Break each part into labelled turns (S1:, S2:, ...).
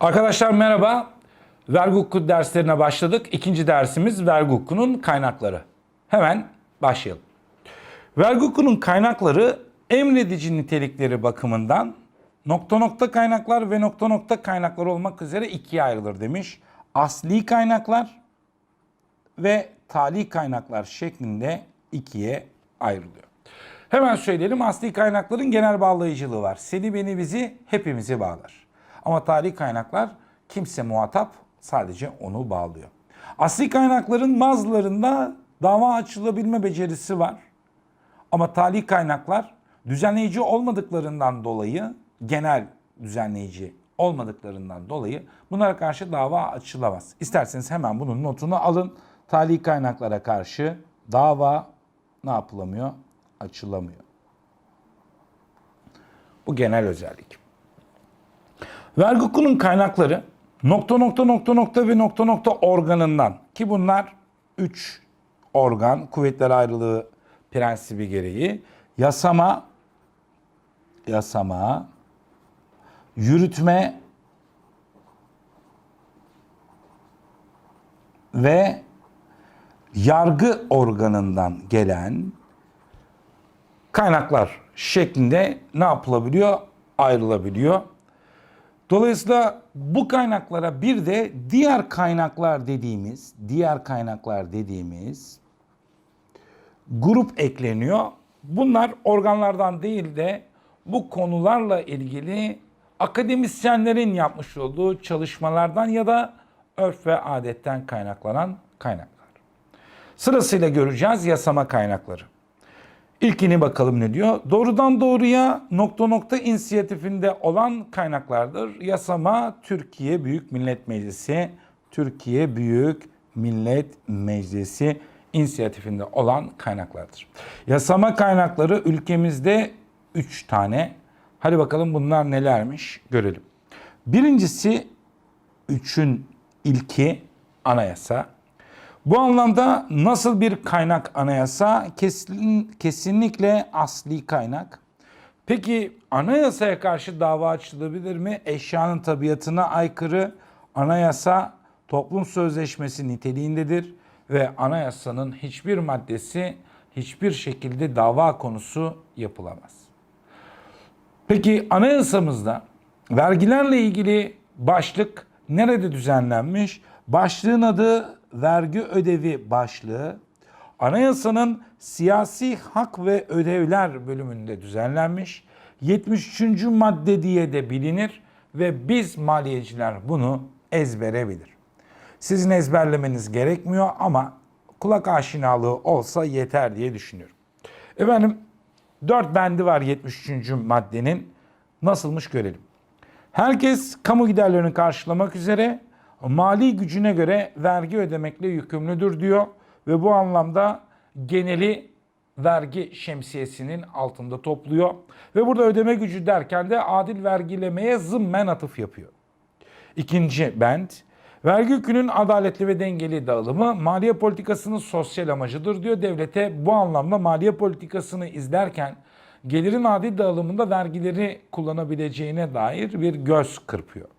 S1: Arkadaşlar merhaba. Vergi derslerine başladık. İkinci dersimiz vergi kaynakları. Hemen başlayalım. Vergi kaynakları emredici nitelikleri bakımından nokta nokta kaynaklar ve nokta nokta kaynaklar olmak üzere ikiye ayrılır demiş. Asli kaynaklar ve tali kaynaklar şeklinde ikiye ayrılıyor. Hemen söyleyelim asli kaynakların genel bağlayıcılığı var. Seni beni bizi hepimizi bağlar. Ama tali kaynaklar kimse muhatap sadece onu bağlıyor. Asli kaynakların bazılarında dava açılabilme becerisi var. Ama tali kaynaklar düzenleyici olmadıklarından dolayı genel düzenleyici olmadıklarından dolayı bunlara karşı dava açılamaz. İsterseniz hemen bunun notunu alın. Tali kaynaklara karşı dava ne yapılamıyor? Açılamıyor. Bu genel özellik. Vergi hukukunun kaynakları nokta nokta nokta nokta ve nokta nokta organından ki bunlar 3 organ kuvvetler ayrılığı prensibi gereği yasama yasama yürütme ve yargı organından gelen kaynaklar şeklinde ne yapılabiliyor? Ayrılabiliyor. Dolayısıyla bu kaynaklara bir de diğer kaynaklar dediğimiz, diğer kaynaklar dediğimiz grup ekleniyor. Bunlar organlardan değil de bu konularla ilgili akademisyenlerin yapmış olduğu çalışmalardan ya da örf ve adetten kaynaklanan kaynaklar. Sırasıyla göreceğiz yasama kaynakları. İlkini bakalım ne diyor? Doğrudan doğruya nokta nokta inisiyatifinde olan kaynaklardır. Yasama Türkiye Büyük Millet Meclisi, Türkiye Büyük Millet Meclisi inisiyatifinde olan kaynaklardır. Yasama kaynakları ülkemizde 3 tane. Hadi bakalım bunlar nelermiş görelim. Birincisi 3'ün ilki anayasa. Bu anlamda nasıl bir kaynak anayasa? Kesin, kesinlikle asli kaynak. Peki anayasaya karşı dava açılabilir mi? Eşyanın tabiatına aykırı anayasa toplum sözleşmesi niteliğindedir ve anayasanın hiçbir maddesi hiçbir şekilde dava konusu yapılamaz. Peki anayasamızda vergilerle ilgili başlık nerede düzenlenmiş? Başlığın adı vergi ödevi başlığı. Anayasanın siyasi hak ve ödevler bölümünde düzenlenmiş. 73. madde diye de bilinir ve biz maliyeciler bunu ezbere bilir. Sizin ezberlemeniz gerekmiyor ama kulak aşinalığı olsa yeter diye düşünüyorum. Efendim 4 bendi var 73. maddenin. Nasılmış görelim. Herkes kamu giderlerini karşılamak üzere mali gücüne göre vergi ödemekle yükümlüdür diyor ve bu anlamda geneli vergi şemsiyesinin altında topluyor ve burada ödeme gücü derken de adil vergilemeye zımmen atıf yapıyor. İkinci bend vergi yükünün adaletli ve dengeli dağılımı maliye politikasının sosyal amacıdır diyor. Devlete bu anlamda maliye politikasını izlerken gelirin adil dağılımında vergileri kullanabileceğine dair bir göz kırpıyor.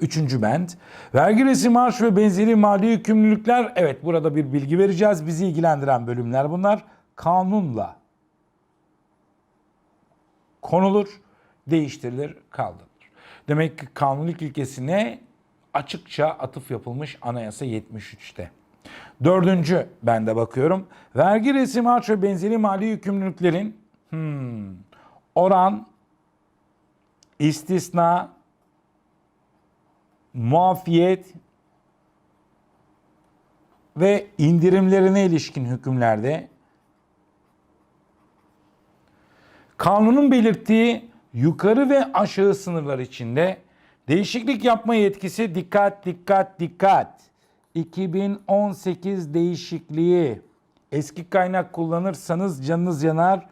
S1: Üçüncü bend. Vergi resim marş ve benzeri mali yükümlülükler. Evet burada bir bilgi vereceğiz. Bizi ilgilendiren bölümler bunlar. Kanunla konulur, değiştirilir, kaldırılır. Demek ki kanunluk ilkesine açıkça atıf yapılmış anayasa 73'te. Dördüncü bende bakıyorum. Vergi resim harç ve benzeri mali yükümlülüklerin hmm, oran, istisna, muafiyet ve indirimlerine ilişkin hükümlerde kanunun belirttiği yukarı ve aşağı sınırlar içinde değişiklik yapma yetkisi dikkat dikkat dikkat. 2018 değişikliği eski kaynak kullanırsanız canınız yanar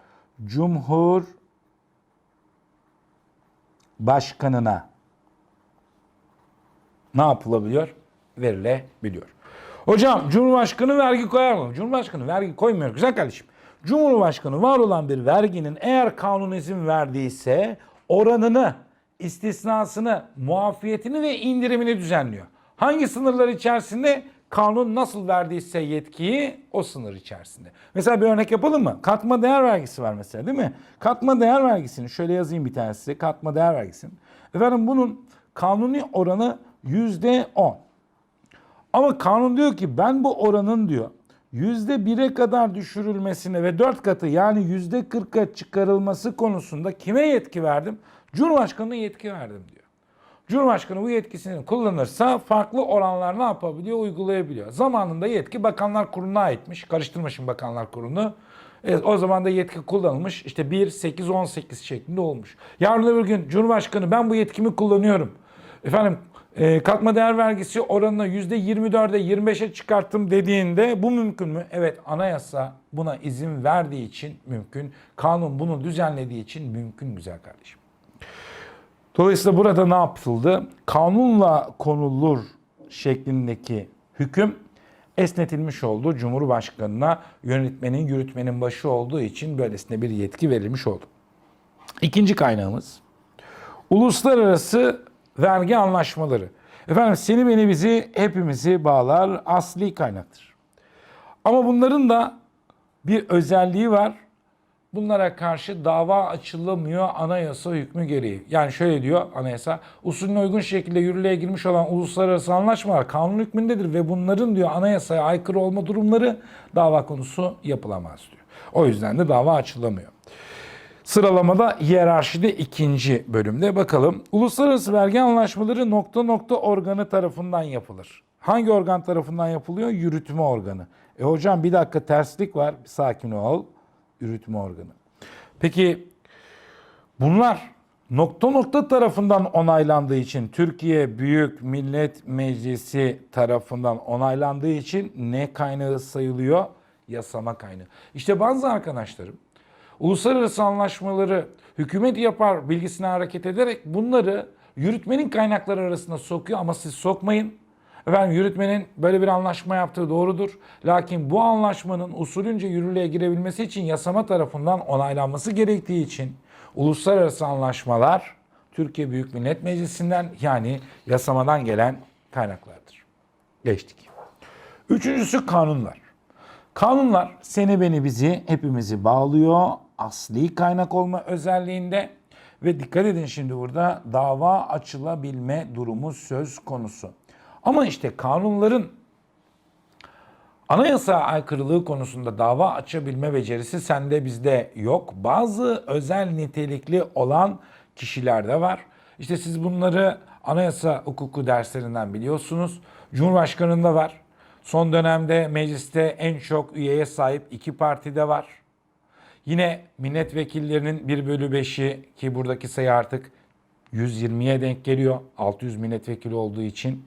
S1: Cumhur Başkanına ne yapılabiliyor? Verilebiliyor. Hocam Cumhurbaşkanı vergi koyar mı? Cumhurbaşkanı vergi koymuyor. Güzel kardeşim. Cumhurbaşkanı var olan bir verginin eğer kanun izin verdiyse oranını istisnasını, muafiyetini ve indirimini düzenliyor. Hangi sınırlar içerisinde? Kanun nasıl verdiyse yetkiyi o sınır içerisinde. Mesela bir örnek yapalım mı? Katma değer vergisi var mesela değil mi? Katma değer vergisini şöyle yazayım bir tanesi. Katma değer vergisinin. Efendim bunun kanuni oranı yüzde on. Ama kanun diyor ki ben bu oranın diyor yüzde bire kadar düşürülmesine ve dört katı yani yüzde kırka çıkarılması konusunda kime yetki verdim? Cumhurbaşkanı'na yetki verdim diyor. Cumhurbaşkanı bu yetkisini kullanırsa farklı oranlar ne yapabiliyor? Uygulayabiliyor. Zamanında yetki Bakanlar Kurulu'na aitmiş. Karıştırma şimdi Bakanlar Kurulu'nu. Evet, o zaman da yetki kullanılmış. İşte 1, 8, 18 şeklinde olmuş. Yarın öbür gün Cumhurbaşkanı ben bu yetkimi kullanıyorum. Efendim e, katma değer vergisi oranını %24'e 25'e çıkarttım dediğinde bu mümkün mü? Evet anayasa buna izin verdiği için mümkün. Kanun bunu düzenlediği için mümkün güzel kardeşim. Dolayısıyla burada ne yapıldı? Kanunla konulur şeklindeki hüküm esnetilmiş oldu. Cumhurbaşkanına yönetmenin, yürütmenin başı olduğu için böylesine bir yetki verilmiş oldu. İkinci kaynağımız uluslararası vergi anlaşmaları. Efendim seni beni bizi hepimizi bağlar asli kaynaktır. Ama bunların da bir özelliği var. Bunlara karşı dava açılamıyor anayasa hükmü gereği. Yani şöyle diyor anayasa, usulüne uygun şekilde yürürlüğe girmiş olan uluslararası anlaşmalar kanun hükmündedir ve bunların diyor anayasaya aykırı olma durumları dava konusu yapılamaz diyor. O yüzden de dava açılamıyor. Sıralamada hiyerarşide ikinci bölümde bakalım. Uluslararası vergi anlaşmaları nokta nokta organı tarafından yapılır. Hangi organ tarafından yapılıyor? Yürütme organı. E hocam bir dakika terslik var. Bir sakin ol. Yürütme organı. Peki bunlar nokta nokta tarafından onaylandığı için Türkiye Büyük Millet Meclisi tarafından onaylandığı için ne kaynağı sayılıyor? Yasama kaynağı. İşte bazı arkadaşlarım uluslararası anlaşmaları hükümet yapar bilgisine hareket ederek bunları yürütmenin kaynakları arasında sokuyor ama siz sokmayın. Efendim yürütmenin böyle bir anlaşma yaptığı doğrudur. Lakin bu anlaşmanın usulünce yürürlüğe girebilmesi için yasama tarafından onaylanması gerektiği için uluslararası anlaşmalar Türkiye Büyük Millet Meclisi'nden yani yasamadan gelen kaynaklardır. Geçtik. Üçüncüsü kanunlar. Kanunlar seni beni bizi hepimizi bağlıyor. Asli kaynak olma özelliğinde ve dikkat edin şimdi burada dava açılabilme durumu söz konusu. Ama işte kanunların anayasa aykırılığı konusunda dava açabilme becerisi sende bizde yok. Bazı özel nitelikli olan kişilerde var. İşte siz bunları anayasa hukuku derslerinden biliyorsunuz. Cumhurbaşkanında var. Son dönemde mecliste en çok üyeye sahip iki partide var. Yine milletvekillerinin 1 bölü 5'i ki buradaki sayı artık 120'ye denk geliyor. 600 milletvekili olduğu için.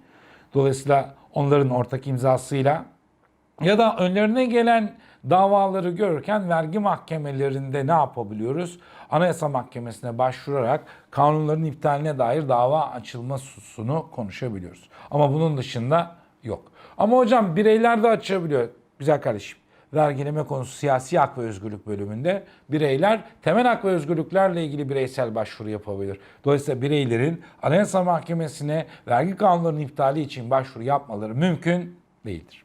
S1: Dolayısıyla onların ortak imzasıyla ya da önlerine gelen davaları görürken vergi mahkemelerinde ne yapabiliyoruz? Anayasa Mahkemesi'ne başvurarak kanunların iptaline dair dava açılmasını konuşabiliyoruz. Ama bunun dışında yok. Ama hocam bireyler de açabiliyor. Güzel kardeşim. Vergileme konusu siyasi hak ve özgürlük bölümünde bireyler temel hak ve özgürlüklerle ilgili bireysel başvuru yapabilir. Dolayısıyla bireylerin Anayasa Mahkemesi'ne vergi kanunlarının iptali için başvuru yapmaları mümkün değildir.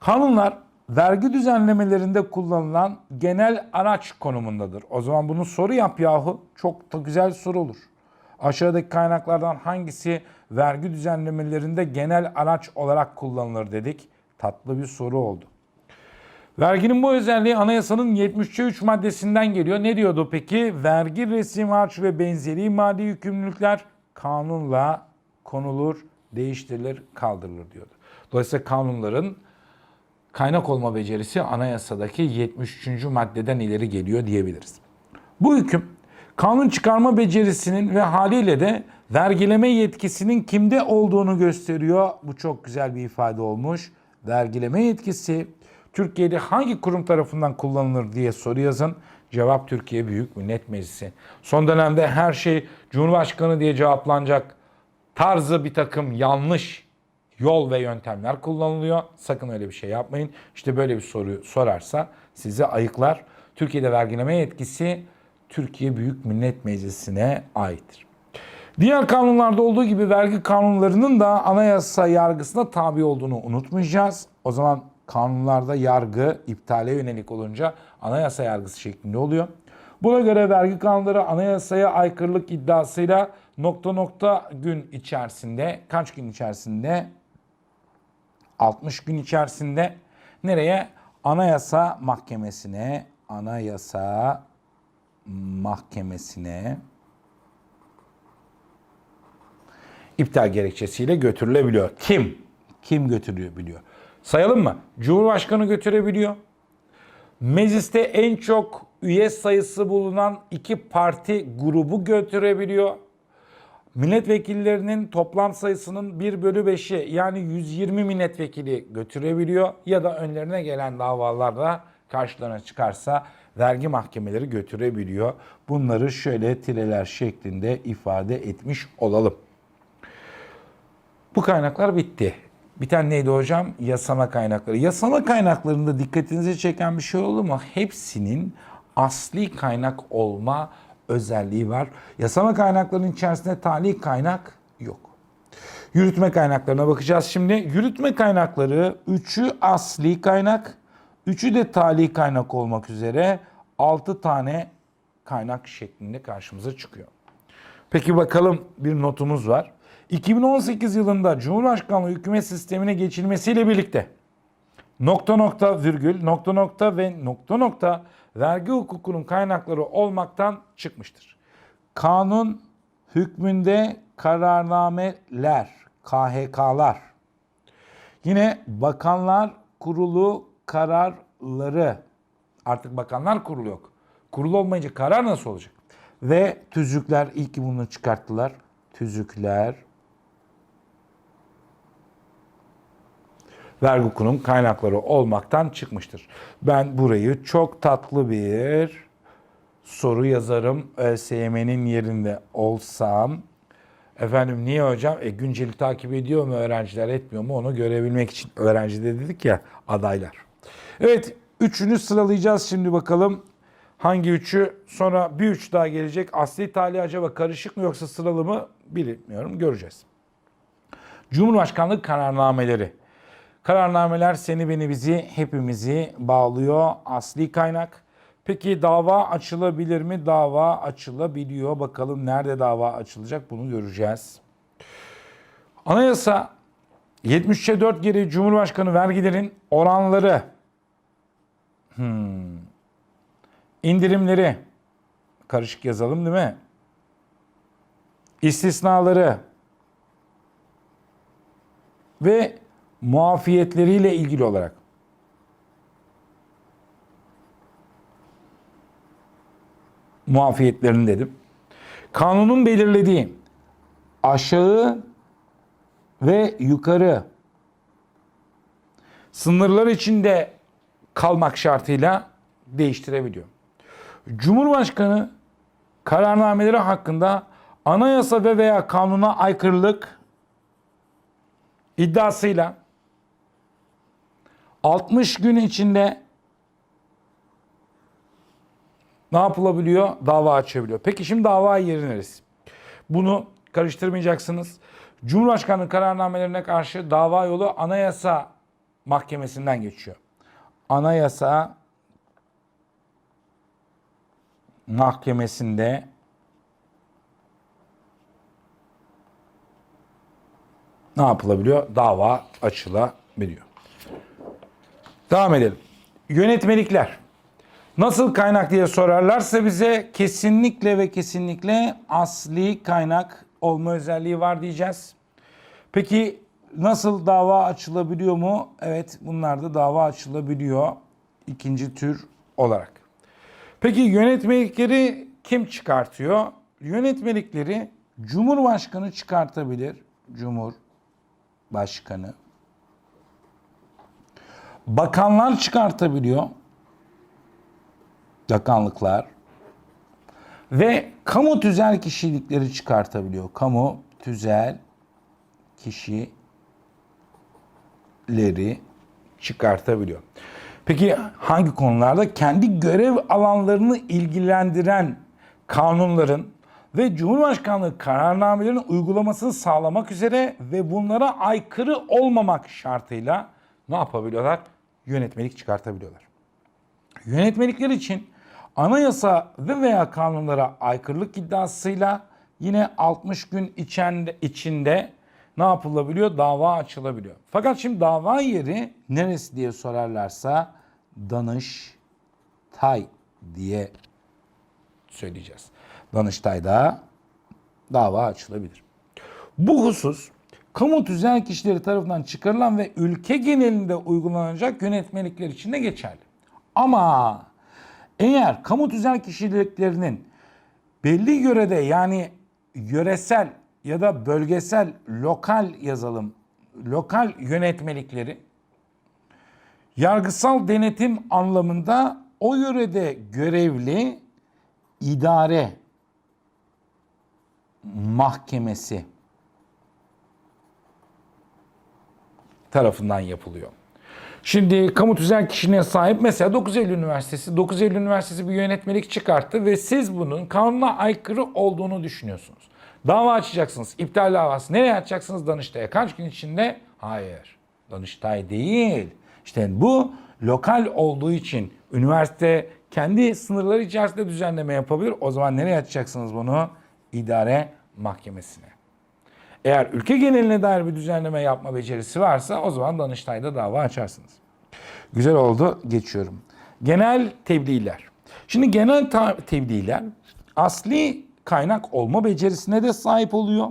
S1: Kanunlar vergi düzenlemelerinde kullanılan genel araç konumundadır. O zaman bunu soru yap yahu. Çok da güzel soru olur. Aşağıdaki kaynaklardan hangisi vergi düzenlemelerinde genel araç olarak kullanılır dedik. Tatlı bir soru oldu. Verginin bu özelliği anayasanın 73 maddesinden geliyor. Ne diyordu peki? Vergi, resim, harç ve benzeri mali yükümlülükler kanunla konulur, değiştirilir, kaldırılır diyordu. Dolayısıyla kanunların kaynak olma becerisi anayasadaki 73. maddeden ileri geliyor diyebiliriz. Bu hüküm kanun çıkarma becerisinin ve haliyle de vergileme yetkisinin kimde olduğunu gösteriyor. Bu çok güzel bir ifade olmuş. Vergileme yetkisi Türkiye'de hangi kurum tarafından kullanılır diye soru yazın. Cevap Türkiye Büyük Millet Meclisi. Son dönemde her şey Cumhurbaşkanı diye cevaplanacak tarzı bir takım yanlış yol ve yöntemler kullanılıyor. Sakın öyle bir şey yapmayın. İşte böyle bir soru sorarsa size ayıklar. Türkiye'de vergileme yetkisi Türkiye Büyük Millet Meclisi'ne aittir. Diğer kanunlarda olduğu gibi vergi kanunlarının da anayasa yargısına tabi olduğunu unutmayacağız. O zaman kanunlarda yargı iptale yönelik olunca anayasa yargısı şeklinde oluyor. Buna göre vergi kanunları anayasaya aykırılık iddiasıyla nokta nokta gün içerisinde kaç gün içerisinde 60 gün içerisinde nereye? Anayasa Mahkemesi'ne, Anayasa Mahkemesi'ne iptal gerekçesiyle götürülebiliyor. Kim? Kim götürüyor biliyor. Sayalım mı? Cumhurbaşkanı götürebiliyor. Mecliste en çok üye sayısı bulunan iki parti grubu götürebiliyor. Milletvekillerinin toplam sayısının 1 bölü 5'i yani 120 milletvekili götürebiliyor. Ya da önlerine gelen davalarda karşılarına çıkarsa vergi mahkemeleri götürebiliyor. Bunları şöyle tireler şeklinde ifade etmiş olalım. Bu kaynaklar bitti. Biten neydi hocam? Yasama kaynakları. Yasama kaynaklarında dikkatinizi çeken bir şey oldu mu? Hepsinin asli kaynak olma özelliği var. Yasama kaynaklarının içerisinde tali kaynak yok. Yürütme kaynaklarına bakacağız şimdi. Yürütme kaynakları 3'ü asli kaynak, 3'ü de tali kaynak olmak üzere 6 tane kaynak şeklinde karşımıza çıkıyor. Peki bakalım bir notumuz var. 2018 yılında Cumhurbaşkanlığı hükümet sistemine geçilmesiyle birlikte nokta nokta virgül nokta nokta ve nokta nokta vergi hukukunun kaynakları olmaktan çıkmıştır. Kanun hükmünde kararnameler, KHK'lar, yine bakanlar kurulu kararları, artık bakanlar kurulu yok. Kurulu olmayınca karar nasıl olacak? Ve tüzükler, ilk ki bunu çıkarttılar. Tüzükler, vergi hukukunun kaynakları olmaktan çıkmıştır. Ben burayı çok tatlı bir soru yazarım. ÖSYM'nin yerinde olsam. Efendim niye hocam? E, günceli takip ediyor mu öğrenciler etmiyor mu onu görebilmek için. Öğrenci de dedik ya adaylar. Evet üçünü sıralayacağız şimdi bakalım. Hangi üçü? Sonra bir üç daha gelecek. Asli tali acaba karışık mı yoksa sıralı mı bilmiyorum. Göreceğiz. Cumhurbaşkanlığı kararnameleri. Kararnameler seni beni bizi hepimizi bağlıyor. Asli kaynak. Peki dava açılabilir mi? Dava açılabiliyor. Bakalım nerede dava açılacak bunu göreceğiz. Anayasa 73'e 4 geri Cumhurbaşkanı vergilerin oranları, hmm, indirimleri, karışık yazalım değil mi? İstisnaları ve muafiyetleriyle ilgili olarak muafiyetlerini dedim. Kanunun belirlediği aşağı ve yukarı sınırlar içinde kalmak şartıyla değiştirebiliyor. Cumhurbaşkanı kararnameleri hakkında anayasa ve veya kanuna aykırılık iddiasıyla 60 gün içinde ne yapılabiliyor? Dava açabiliyor. Peki şimdi dava yeri neresi? Bunu karıştırmayacaksınız. Cumhurbaşkanlığı kararnamelerine karşı dava yolu Anayasa Mahkemesi'nden geçiyor. Anayasa Mahkemesi'nde ne yapılabiliyor? Dava açılabiliyor. Devam edelim. Yönetmelikler. Nasıl kaynak diye sorarlarsa bize kesinlikle ve kesinlikle asli kaynak olma özelliği var diyeceğiz. Peki nasıl dava açılabiliyor mu? Evet bunlar da dava açılabiliyor ikinci tür olarak. Peki yönetmelikleri kim çıkartıyor? Yönetmelikleri Cumhurbaşkanı çıkartabilir. Cumhurbaşkanı. Bakanlar çıkartabiliyor. Bakanlıklar. Ve kamu tüzel kişilikleri çıkartabiliyor. Kamu tüzel kişileri çıkartabiliyor. Peki hangi konularda? Kendi görev alanlarını ilgilendiren kanunların ve Cumhurbaşkanlığı kararnamelerinin uygulamasını sağlamak üzere ve bunlara aykırı olmamak şartıyla ne yapabiliyorlar? Yönetmelik çıkartabiliyorlar. Yönetmelikler için anayasa ve veya kanunlara aykırılık iddiasıyla yine 60 gün içinde, içinde ne yapılabiliyor? Dava açılabiliyor. Fakat şimdi dava yeri neresi diye sorarlarsa Danıştay diye söyleyeceğiz. Danıştay'da dava açılabilir. Bu husus kamu tüzel kişileri tarafından çıkarılan ve ülke genelinde uygulanacak yönetmelikler için de geçerli. Ama eğer kamu tüzel kişiliklerinin belli yörede yani yöresel ya da bölgesel lokal yazalım lokal yönetmelikleri yargısal denetim anlamında o yörede görevli idare mahkemesi tarafından yapılıyor. Şimdi kamu tüzel kişiliğine sahip mesela 9 Eylül Üniversitesi, 9 Eylül Üniversitesi bir yönetmelik çıkarttı ve siz bunun kanuna aykırı olduğunu düşünüyorsunuz. Dava açacaksınız. İptal davası. Nereye açacaksınız? Danıştay'a. Kaç gün içinde? Hayır. Danıştay değil. İşte bu lokal olduğu için üniversite kendi sınırları içerisinde düzenleme yapabilir. O zaman nereye açacaksınız bunu? İdare mahkemesine. Eğer ülke geneline dair bir düzenleme yapma becerisi varsa o zaman Danıştay'da dava açarsınız. Güzel oldu. Geçiyorum. Genel tebliğler. Şimdi genel tebliğler asli kaynak olma becerisine de sahip oluyor.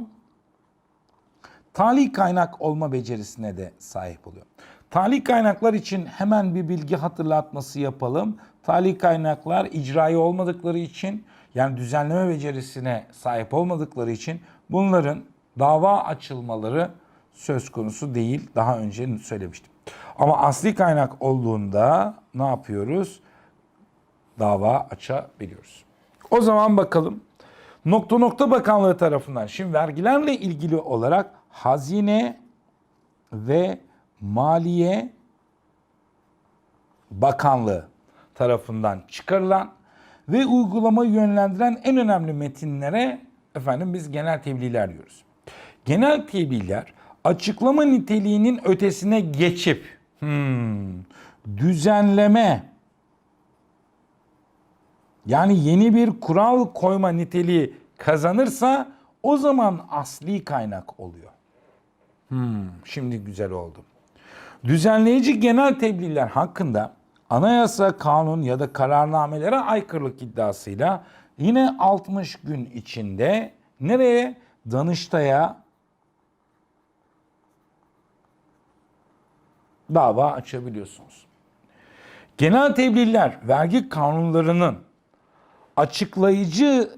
S1: Tali kaynak olma becerisine de sahip oluyor. Tali kaynaklar için hemen bir bilgi hatırlatması yapalım. Tali kaynaklar icrayı olmadıkları için yani düzenleme becerisine sahip olmadıkları için bunların dava açılmaları söz konusu değil. Daha önce söylemiştim. Ama asli kaynak olduğunda ne yapıyoruz? Dava açabiliyoruz. O zaman bakalım. Nokta nokta bakanlığı tarafından şimdi vergilerle ilgili olarak hazine ve maliye bakanlığı tarafından çıkarılan ve uygulama yönlendiren en önemli metinlere efendim biz genel tebliğler diyoruz. Genel tebliğler açıklama niteliğinin ötesine geçip hmm, düzenleme yani yeni bir kural koyma niteliği kazanırsa o zaman asli kaynak oluyor. Hmm, şimdi güzel oldu. Düzenleyici genel tebliğler hakkında anayasa, kanun ya da kararnamelere aykırılık iddiasıyla yine 60 gün içinde nereye? Danıştay'a dava açabiliyorsunuz. Genel tebliğler vergi kanunlarının açıklayıcı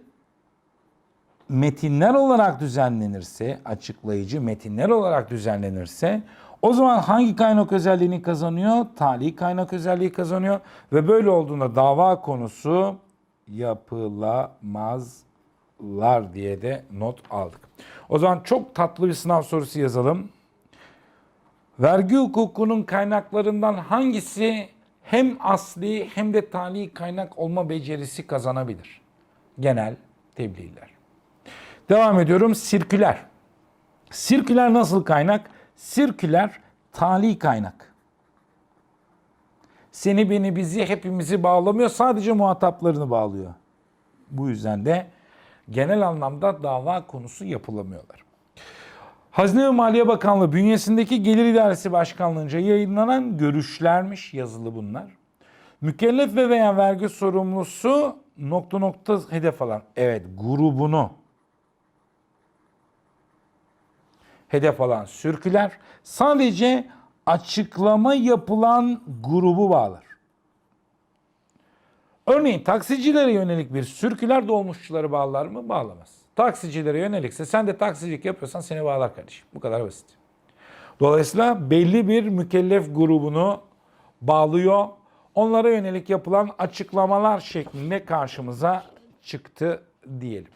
S1: metinler olarak düzenlenirse, açıklayıcı metinler olarak düzenlenirse o zaman hangi kaynak özelliğini kazanıyor? Tali kaynak özelliği kazanıyor ve böyle olduğunda dava konusu yapılamazlar diye de not aldık. O zaman çok tatlı bir sınav sorusu yazalım. Vergi hukukunun kaynaklarından hangisi hem asli hem de tali kaynak olma becerisi kazanabilir? Genel tebliğler. Devam ediyorum. Sirküler. Sirküler nasıl kaynak? Sirküler tali kaynak. Seni beni bizi hepimizi bağlamıyor. Sadece muhataplarını bağlıyor. Bu yüzden de genel anlamda dava konusu yapılamıyorlar. Hazine ve Maliye Bakanlığı bünyesindeki Gelir İdaresi Başkanlığı'nca yayınlanan görüşlermiş yazılı bunlar. Mükellef ve veya vergi sorumlusu nokta nokta hedef alan evet grubunu hedef alan sürküler sadece açıklama yapılan grubu bağlar. Örneğin taksicilere yönelik bir sürküler dolmuşçuları bağlar mı? Bağlamaz. Taksicilere yönelikse sen de taksicilik yapıyorsan seni bağlar kardeşim. Bu kadar basit. Dolayısıyla belli bir mükellef grubunu bağlıyor. Onlara yönelik yapılan açıklamalar şeklinde karşımıza çıktı diyelim.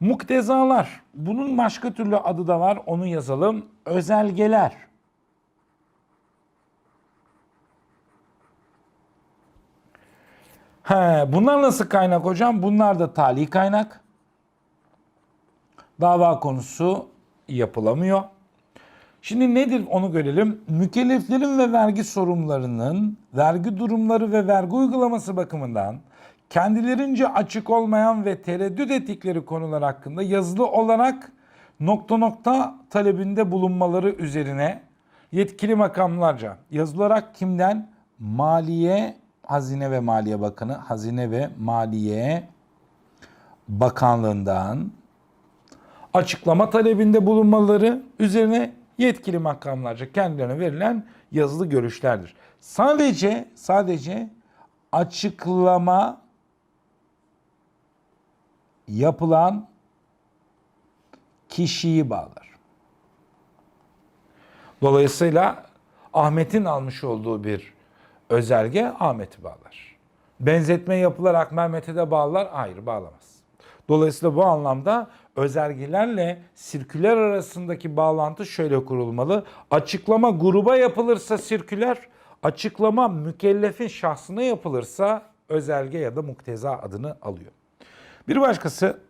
S1: Muktezalar. Bunun başka türlü adı da var. Onu yazalım. Özelgeler. He, bunlar nasıl kaynak hocam? Bunlar da tali kaynak. Dava konusu yapılamıyor. Şimdi nedir onu görelim. Mükelleflerin ve vergi sorumlularının vergi durumları ve vergi uygulaması bakımından kendilerince açık olmayan ve tereddüt ettikleri konular hakkında yazılı olarak nokta nokta talebinde bulunmaları üzerine yetkili makamlarca yazılı olarak kimden? Maliye, Hazine ve Maliye Bakanı, Hazine ve Maliye Bakanlığından açıklama talebinde bulunmaları üzerine yetkili makamlarca kendilerine verilen yazılı görüşlerdir. Sadece sadece açıklama yapılan kişiyi bağlar. Dolayısıyla Ahmet'in almış olduğu bir özelge Ahmet'i bağlar. Benzetme yapılarak Mehmet'e de bağlar, hayır bağlamaz. Dolayısıyla bu anlamda özelgelerle sirküler arasındaki bağlantı şöyle kurulmalı. Açıklama gruba yapılırsa sirküler, açıklama mükellefin şahsına yapılırsa özelge ya da mukteza adını alıyor. Bir başkası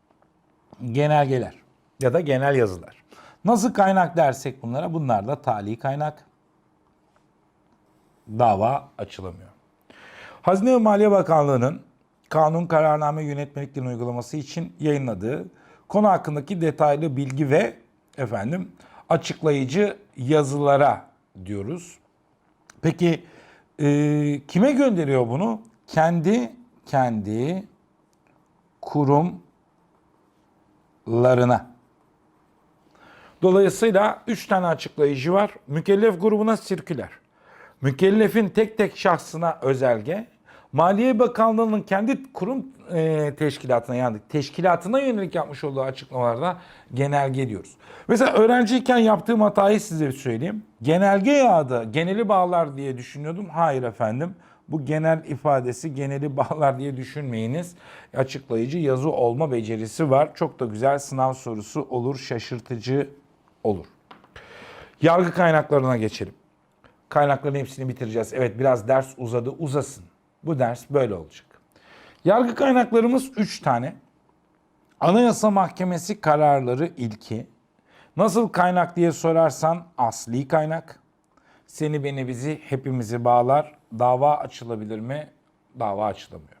S1: genelgeler ya da genel yazılar. Nasıl kaynak dersek bunlara? Bunlar da tali kaynak. Dava açılamıyor. Hazine ve Maliye Bakanlığı'nın kanun kararname yönetmeliklerin uygulaması için yayınladığı konu hakkındaki detaylı bilgi ve efendim açıklayıcı yazılara diyoruz. Peki e, kime gönderiyor bunu? Kendi kendi kurumlarına. Dolayısıyla 3 tane açıklayıcı var. Mükellef grubuna sirküler. Mükellefin tek tek şahsına özelge. Maliye Bakanlığı'nın kendi kurum e, teşkilatına yani teşkilatına yönelik yapmış olduğu açıklamalarda genelge diyoruz. Mesela öğrenciyken yaptığım hatayı size söyleyeyim. Genelge yağdı, geneli bağlar diye düşünüyordum. Hayır efendim. Bu genel ifadesi geneli bağlar diye düşünmeyiniz. Açıklayıcı yazı olma becerisi var. Çok da güzel sınav sorusu olur, şaşırtıcı olur. Yargı kaynaklarına geçelim. Kaynakların hepsini bitireceğiz. Evet biraz ders uzadı, uzasın. Bu ders böyle olacak. Yargı kaynaklarımız 3 tane. Anayasa Mahkemesi kararları ilki. Nasıl kaynak diye sorarsan asli kaynak. Seni beni bizi hepimizi bağlar. Dava açılabilir mi? Dava açılamıyor.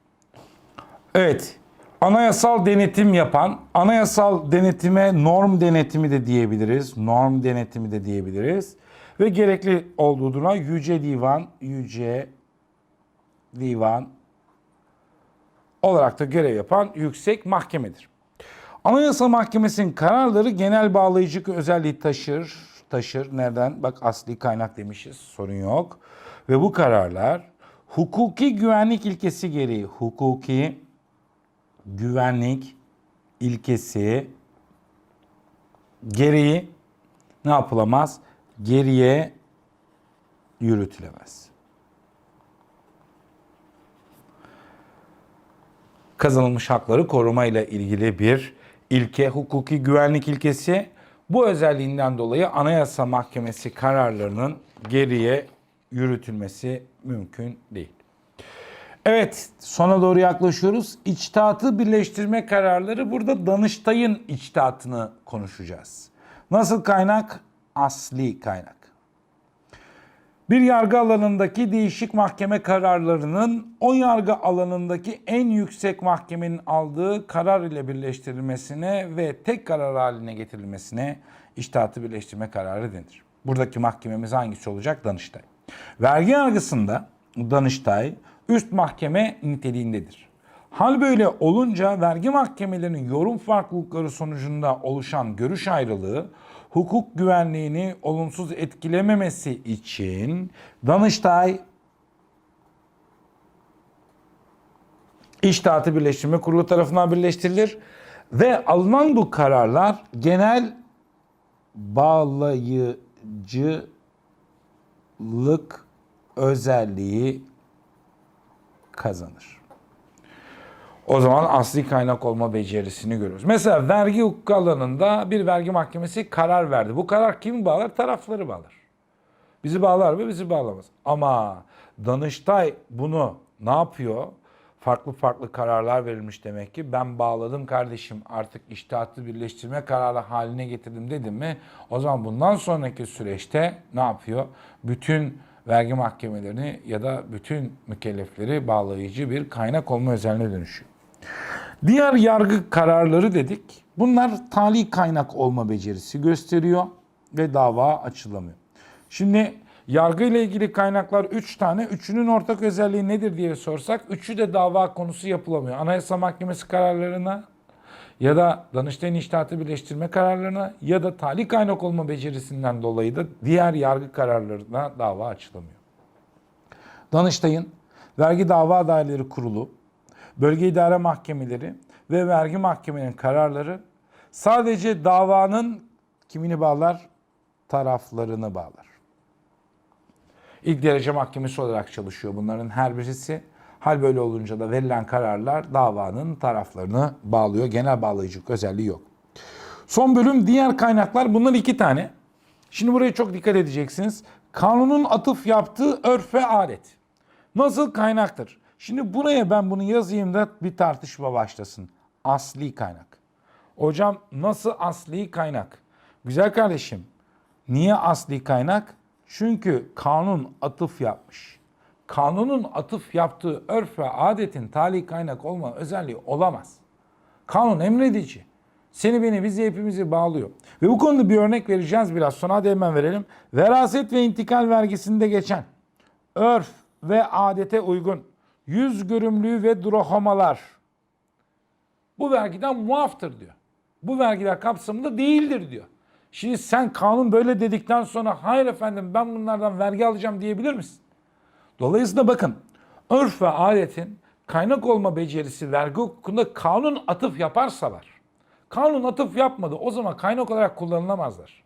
S1: Evet. Anayasal denetim yapan, anayasal denetime norm denetimi de diyebiliriz. Norm denetimi de diyebiliriz. Ve gerekli olduğuna Yüce Divan, Yüce Divan olarak da görev yapan yüksek mahkemedir. Anayasa Mahkemesi'nin kararları genel bağlayıcı özelliği taşır. Taşır. Nereden? Bak asli kaynak demişiz. Sorun yok. Ve bu kararlar hukuki güvenlik ilkesi gereği hukuki güvenlik ilkesi gereği ne yapılamaz? Geriye yürütülemez. Kazanılmış hakları koruma ile ilgili bir ilke, hukuki güvenlik ilkesi. Bu özelliğinden dolayı Anayasa Mahkemesi kararlarının geriye yürütülmesi mümkün değil. Evet, sona doğru yaklaşıyoruz. İçtihatı birleştirme kararları burada Danıştay'ın içtihatını konuşacağız. Nasıl kaynak? Asli kaynak. Bir yargı alanındaki değişik mahkeme kararlarının o yargı alanındaki en yüksek mahkemenin aldığı karar ile birleştirilmesine ve tek karar haline getirilmesine iştahatı birleştirme kararı denir. Buradaki mahkememiz hangisi olacak? Danıştay. Vergi yargısında Danıştay üst mahkeme niteliğindedir. Hal böyle olunca vergi mahkemelerinin yorum farklılıkları sonucunda oluşan görüş ayrılığı hukuk güvenliğini olumsuz etkilememesi için Danıştay İştahatı Birleştirme Kurulu tarafından birleştirilir ve alınan bu kararlar genel bağlayıcılık özelliği kazanır. O zaman asli kaynak olma becerisini görüyoruz. Mesela vergi hukuku alanında bir vergi mahkemesi karar verdi. Bu karar kimi bağlar? Tarafları bağlar. Bizi bağlar mı? Bizi bağlamaz. Ama Danıştay bunu ne yapıyor? farklı farklı kararlar verilmiş demek ki. Ben bağladım kardeşim artık iştihatlı birleştirme kararı haline getirdim dedim mi? O zaman bundan sonraki süreçte ne yapıyor? Bütün vergi mahkemelerini ya da bütün mükellefleri bağlayıcı bir kaynak olma özelliğine dönüşüyor. Diğer yargı kararları dedik. Bunlar tali kaynak olma becerisi gösteriyor ve dava açılamıyor. Şimdi yargı ile ilgili kaynaklar 3 tane. Üçünün ortak özelliği nedir diye sorsak üçü de dava konusu yapılamıyor. Anayasa Mahkemesi kararlarına ya da Danıştay'ın iştahatı birleştirme kararlarına ya da tali kaynak olma becerisinden dolayı da diğer yargı kararlarına dava açılamıyor. Danıştay'ın Vergi Dava Daireleri Kurulu, Bölge İdare Mahkemeleri ve vergi mahkemenin kararları sadece davanın kimini bağlar? Taraflarını bağlar. İlk derece mahkemesi olarak çalışıyor bunların her birisi. Hal böyle olunca da verilen kararlar davanın taraflarını bağlıyor. Genel bağlayıcılık özelliği yok. Son bölüm diğer kaynaklar. Bunlar iki tane. Şimdi buraya çok dikkat edeceksiniz. Kanunun atıf yaptığı örf ve adet. Nasıl kaynaktır? Şimdi buraya ben bunu yazayım da bir tartışma başlasın. Asli kaynak. Hocam nasıl asli kaynak? Güzel kardeşim. Niye asli kaynak? Çünkü kanun atıf yapmış. Kanunun atıf yaptığı örf ve adetin tali kaynak olma özelliği olamaz. Kanun emredici. Seni beni bizi hepimizi bağlıyor. Ve bu konuda bir örnek vereceğiz biraz sonra hadi hemen verelim. Veraset ve intikal vergisinde geçen örf ve adete uygun yüz görümlüğü ve drohomalar bu vergiden muaftır diyor. Bu vergiler kapsamında değildir diyor. Şimdi sen kanun böyle dedikten sonra hayır efendim ben bunlardan vergi alacağım diyebilir misin? Dolayısıyla bakın örf ve adetin kaynak olma becerisi vergi hukukunda kanun atıf yaparsa var. Kanun atıf yapmadı o zaman kaynak olarak kullanılamazlar.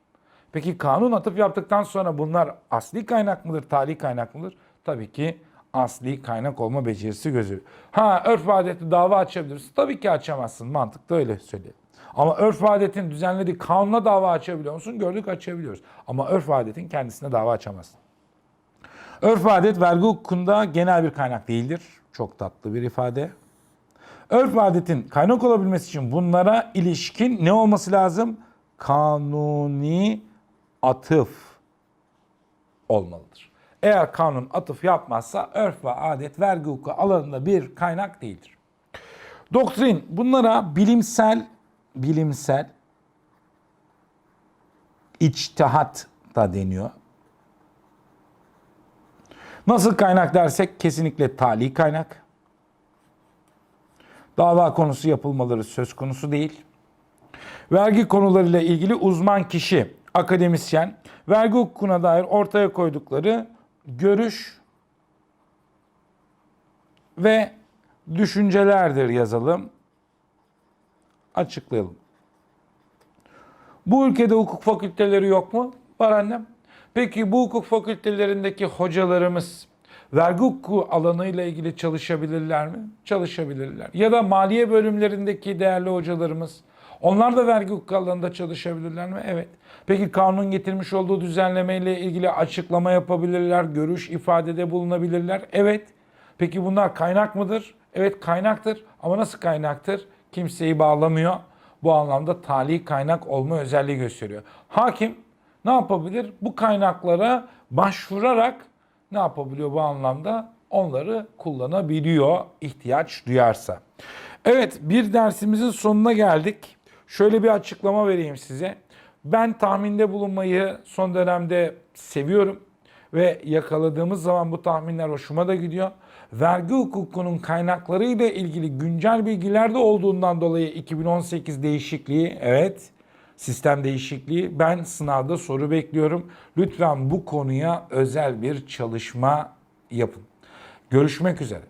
S1: Peki kanun atıf yaptıktan sonra bunlar asli kaynak mıdır, tali kaynak mıdır? Tabii ki asli kaynak olma becerisi gözü. Ha örf ve adetli dava açabilirsin. Tabii ki açamazsın. Mantık da öyle söylüyor. Ama örf adetin düzenlediği kanuna dava açabiliyor musun? Gördük açabiliyoruz. Ama örf adetin kendisine dava açamazsın. Örf adet vergi hukukunda genel bir kaynak değildir. Çok tatlı bir ifade. Örf adetin kaynak olabilmesi için bunlara ilişkin ne olması lazım? Kanuni atıf olmalıdır. Eğer kanun atıf yapmazsa örf ve adet vergi hukuku alanında bir kaynak değildir. Doktrin bunlara bilimsel bilimsel içtihat da deniyor. Nasıl kaynak dersek kesinlikle tali kaynak. Dava konusu yapılmaları söz konusu değil. Vergi konularıyla ilgili uzman kişi, akademisyen, vergi hukukuna dair ortaya koydukları görüş ve düşüncelerdir yazalım. Açıklayalım. Bu ülkede hukuk fakülteleri yok mu? Var annem. Peki bu hukuk fakültelerindeki hocalarımız vergi hukuku alanıyla ilgili çalışabilirler mi? Çalışabilirler. Ya da maliye bölümlerindeki değerli hocalarımız onlar da vergi hukuku çalışabilirler mi? Evet. Peki kanun getirmiş olduğu düzenlemeyle ilgili açıklama yapabilirler, görüş ifadede bulunabilirler. Evet. Peki bunlar kaynak mıdır? Evet kaynaktır ama nasıl kaynaktır? Kimseyi bağlamıyor. Bu anlamda tali kaynak olma özelliği gösteriyor. Hakim ne yapabilir? Bu kaynaklara başvurarak ne yapabiliyor bu anlamda? Onları kullanabiliyor ihtiyaç duyarsa. Evet bir dersimizin sonuna geldik. Şöyle bir açıklama vereyim size. Ben tahminde bulunmayı son dönemde seviyorum ve yakaladığımız zaman bu tahminler hoşuma da gidiyor. Vergi hukukunun kaynaklarıyla ilgili güncel bilgiler de olduğundan dolayı 2018 değişikliği evet sistem değişikliği ben sınavda soru bekliyorum. Lütfen bu konuya özel bir çalışma yapın. Görüşmek üzere.